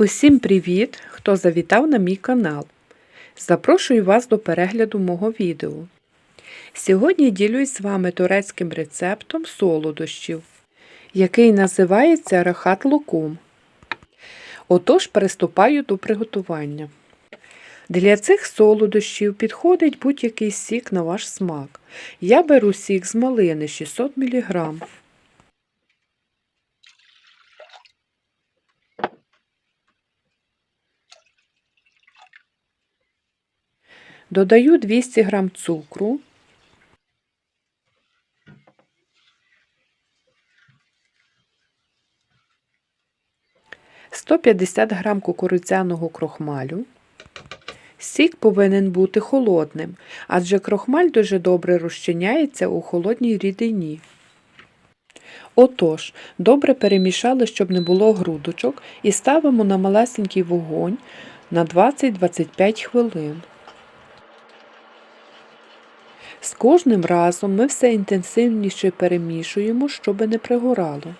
Усім привіт, хто завітав на мій канал. Запрошую вас до перегляду мого відео. Сьогодні ділюсь з вами турецьким рецептом солодощів, який називається рахат лукум. Отож, приступаю до приготування. Для цих солодощів підходить будь-який сік на ваш смак. Я беру сік з малини 600 мг. Додаю 200 г цукру, сто п'ятдесят грам кукурудзяного крохмалю. Сік повинен бути холодним, адже крохмаль дуже добре розчиняється у холодній рідині. Отож, добре перемішали, щоб не було грудочок, і ставимо на малесенький вогонь на 20-25 хвилин. З кожним разом ми все інтенсивніше перемішуємо, щоб не пригорало.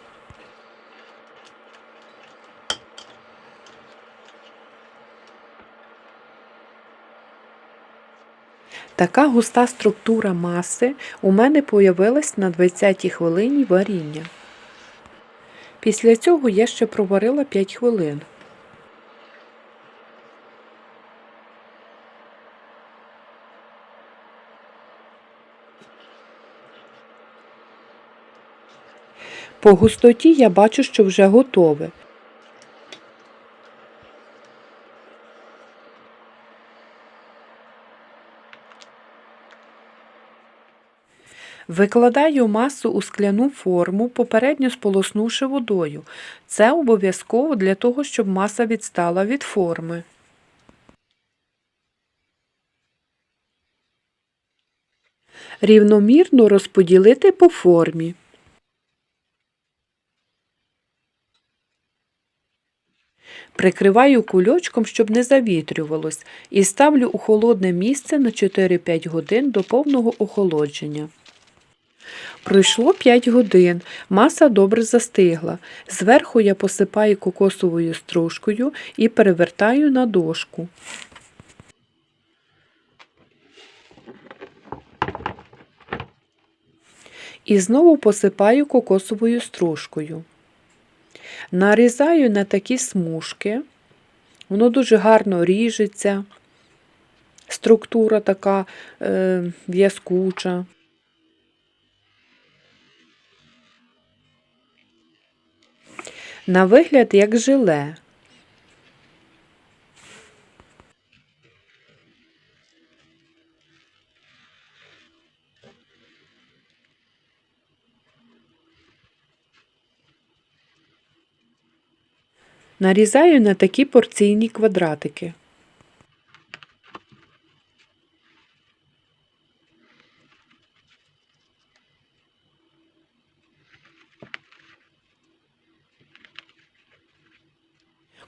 Така густа структура маси у мене появилась на 20-й хвилині варіння. Після цього я ще проварила 5 хвилин. По густоті я бачу, що вже готове. Викладаю масу у скляну форму, попередньо сполоснувши водою. Це обов'язково для того, щоб маса відстала від форми. Рівномірно розподілити по формі. Прикриваю кульочком, щоб не завітрювалось, і ставлю у холодне місце на 4-5 годин до повного охолодження. Пройшло 5 годин, маса добре застигла. Зверху я посипаю кокосовою стружкою і перевертаю на дошку. І знову посипаю кокосовою стружкою. Нарізаю на такі смужки, воно дуже гарно ріжеться, структура така е, в'язкуча. На вигляд як желе. Нарізаю на такі порційні квадратики.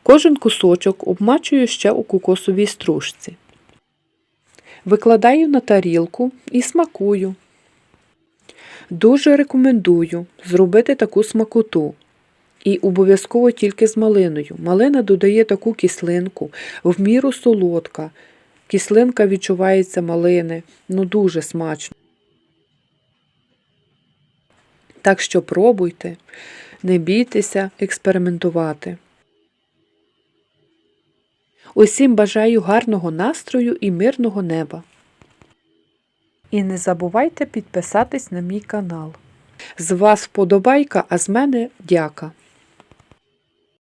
Кожен кусочок обмачую ще у кокосовій стружці. Викладаю на тарілку і смакую. Дуже рекомендую зробити таку смакоту. І обов'язково тільки з малиною. Малина додає таку кислинку, в міру солодка. Кислинка відчувається малини, ну дуже смачно. Так що пробуйте, не бійтеся експериментувати. Усім бажаю гарного настрою і мирного неба. І не забувайте підписатись на мій канал. З вас вподобайка, а з мене дяка.